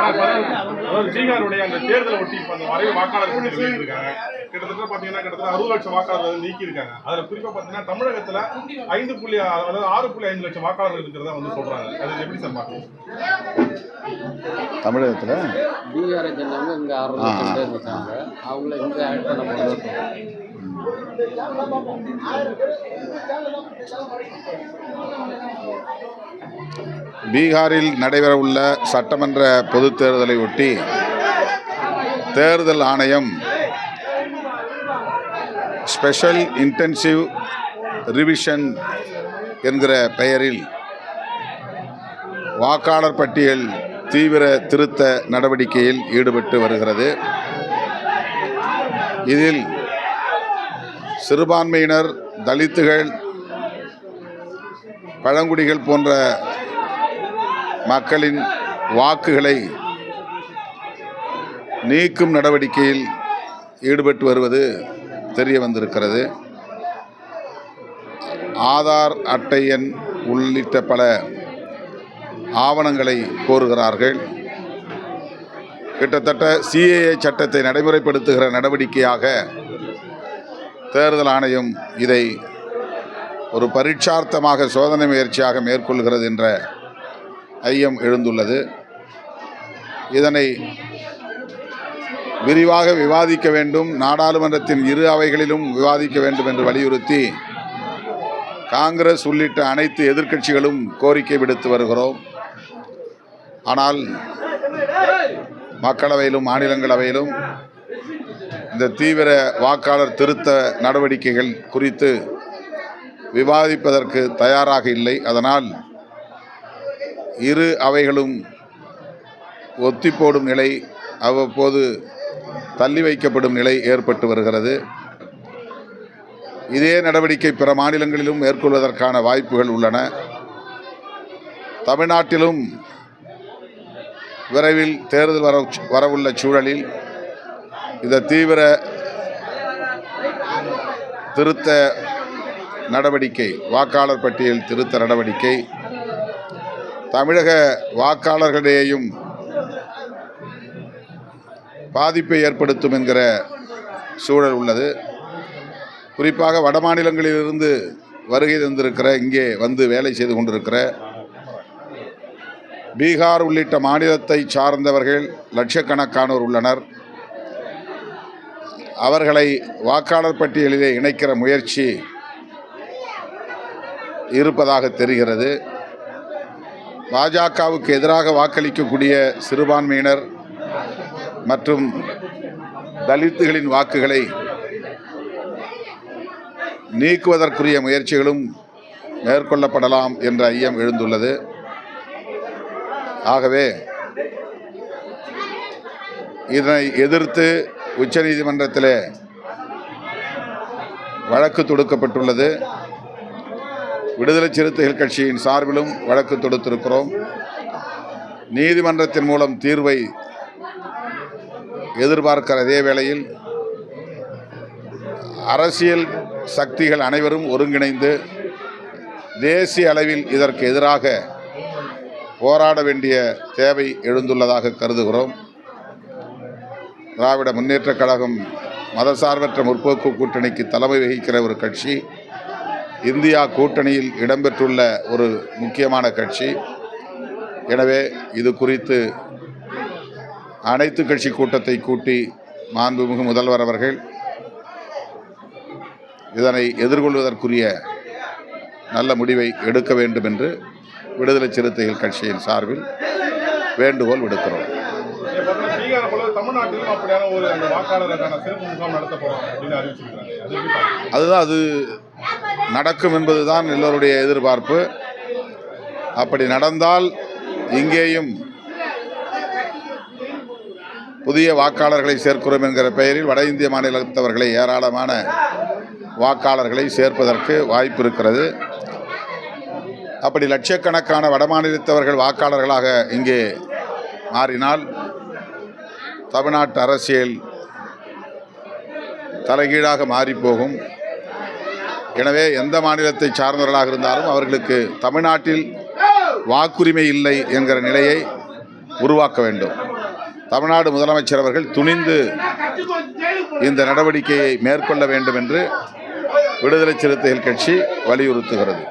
அதாவது பீகாருடைய அந்த தேர்தலை ஒட்டி இப்ப அந்த வரைவு வாக்காளர் பட்டியல் வெளியிட்டிருக்காங்க. கிட்டத்தட்ட பாத்தீங்கன்னா கிட்டத்தட்ட அறுபது லட்சம் வாக்காளர் வந்து நீக்கி இருக்காங்க அதுல குறிப்பா பாத்தீங்கன்னா தமிழகத்துல ஐந்து புள்ளி அதாவது ஆறு புள்ளி ஐந்து லட்சம் வாக்காளர்கள் இருக்கிறதா வந்து சொல்றாங்க. அது எப்படி சார் பாக்குறீங்க? தமிழகத்தில்? பீகாரை சேர்ந்தவங்க இங்கே ஆறு லட்சம் பேர் இருக்காங்க. அவங்கள இங்கே ஆட் பண்ண போகிறது பீகாரில் நடைபெறவுள்ள சட்டமன்ற பொதுத் தேர்தலை ஒட்டி தேர்தல் ஆணையம் ஸ்பெஷல் இன்டென்சிவ் ரிவிஷன் என்கிற பெயரில் வாக்காளர் பட்டியல் தீவிர திருத்த நடவடிக்கையில் ஈடுபட்டு வருகிறது. இதில் சிறுபான்மையினர் தலித்துகள் பழங்குடிகள் போன்ற மக்களின் வாக்குகளை நீக்கும் நடவடிக்கையில் ஈடுபட்டு வருவது தெரிய வந்திருக்கிறது. ஆதார் அட்டை எண் உள்ளிட்ட பல ஆவணங்களை கோருகிறார்கள். கிட்டத்தட்ட சிஏஏ சட்டத்தை நடைமுறைப்படுத்துகிற நடவடிக்கையாக தேர்தல் ஆணையம் இதை ஒரு பரீட்சார்த்தமாக சோதனை முயற்சியாக மேற்கொள்கிறது என்ற ஐயம் எழுந்துள்ளது. இதனை விரிவாக விவாதிக்க வேண்டும். நாடாளுமன்றத்தின் இரு அவைகளிலும் விவாதிக்க வேண்டும் என்று வலியுறுத்தி காங்கிரஸ் உள்ளிட்ட அனைத்து எதிர்க்கட்சிகளும் கோரிக்கை விடுத்து வருகிறோம். ஆனால் மக்களவையிலும் மாநிலங்களவையிலும் இந்த தீவிர வாக்காளர் திருத்த நடவடிக்கைகள் குறித்து விவாதிப்பதற்கு தயாராக இல்லை. அதனால் இரு அவைகளும் ஒத்தி போடும் நிலை அவ்வப்போது தள்ளி வைக்கப்படும் நிலை ஏற்பட்டு வருகிறது. இதே நடவடிக்கை பிற மாநிலங்களிலும் மேற்கொள்வதற்கான வாய்ப்புகள் உள்ளன. தமிழ்நாட்டிலும் விரைவில் தேர்தல் வர வரவுள்ள சூழலில் இந்த தீவிர திருத்த நடவடிக்கை வாக்காளர் பட்டியல் திருத்த நடவடிக்கை தமிழக வாக்காளர்களிடையேயும் பாதிப்பை ஏற்படுத்தும் என்கிற சூழல் உள்ளது. குறிப்பாக வட மாநிலங்களிலிருந்து வருகை தந்திருக்கிற இங்கே வந்து வேலை செய்து கொண்டிருக்கிற பீகார் உள்ளிட்ட மாநிலத்தை சார்ந்தவர்கள் லட்சக்கணக்கானோர் உள்ளனர். அவர்களை வாக்காளர் பட்டியலிலே இணைக்கிற முயற்சி இருப்பதாக தெரிகிறது. பாஜகவுக்கு எதிராக வாக்களிக்கக்கூடிய சிறுபான்மையினர் மற்றும் தலித்துகளின் வாக்குகளை நீக்குவதற்குரிய முயற்சிகளும் மேற்கொள்ளப்படலாம் என்ற ஐயம் எழுந்துள்ளது. ஆகவே இதனை எதிர்த்து உச்சநீதிமன்றத்தில் வழக்கு தொடுக்கப்பட்டுள்ளது. விடுதலை சிறுத்தைகள் கட்சியின் சார்பிலும் வழக்கு தொடுத்திருக்கிறோம். நீதிமன்றத்தின் மூலம் தீர்வை எதிர்பார்க்கிற அதே வேளையில் அரசியல் சக்திகள் அனைவரும் ஒருங்கிணைந்து தேசிய அளவில் இதற்கு எதிராக போராட வேண்டிய தேவை எழுந்துள்ளதாக கருதுகிறோம். திராவிட முன்னேற்றக் கழகம் மதசார்பற்ற முற்போக்கு கூட்டணிக்கு தலைமை வகிக்கிற ஒரு கட்சி இந்தியா கூட்டணியில் இடம்பெற்றுள்ள ஒரு முக்கியமான கட்சி. எனவே இது குறித்து அனைத்து கட்சி கூட்டத்தை கூட்டி மாண்புமிகு முதல்வர் அவர்கள் இதனை எதிர்கொள்வதற்குரிய நல்ல முடிவை எடுக்க வேண்டும் என்று விடுதலை சிறுத்தைகள் கட்சியின் சார்பில் வேண்டுகோள் விடுக்கிறோம். தமிழ்நாட்டிலும் அப்படியான ஒரு அந்த வாக்காளருக்கான சிறப்பு முகாம் நடத்த போறோம் அப்படின்னு அறிவிச்சிருக்காங்க அதுதான் அது நடக்கும் என்பதுதான் எல்லோருடைய எதிர்பார்ப்பு. அப்படி நடந்தால் இங்கேயும் புதிய வாக்காளர்களை சேர்க்கிறோம் என்கிற பெயரில் வட இந்திய மாநிலத்தவர்களை ஏராளமான வாக்காளர்களை சேர்ப்பதற்கு வாய்ப்பு இருக்கிறது. அப்படி லட்சக்கணக்கான வடமாநிலத்தவர்கள் வாக்காளர்களாக இங்கே மாறினால் தமிழ்நாட்டு அரசியல் தலைகீழாக மாறிப்போகும். எனவே எந்த மாநிலத்தை சார்ந்தவர்களாக இருந்தாலும் அவர்களுக்கு தமிழ்நாட்டில் வாக்குரிமை இல்லை என்கிற நிலையை உருவாக்க வேண்டும். தமிழ்நாடு முதலமைச்சர் அவர்கள் துணிந்து இந்த நடவடிக்கையை மேற்கொள்ள வேண்டும் என்று விடுதலை சிறுத்தைகள் கட்சி வலியுறுத்துகிறது.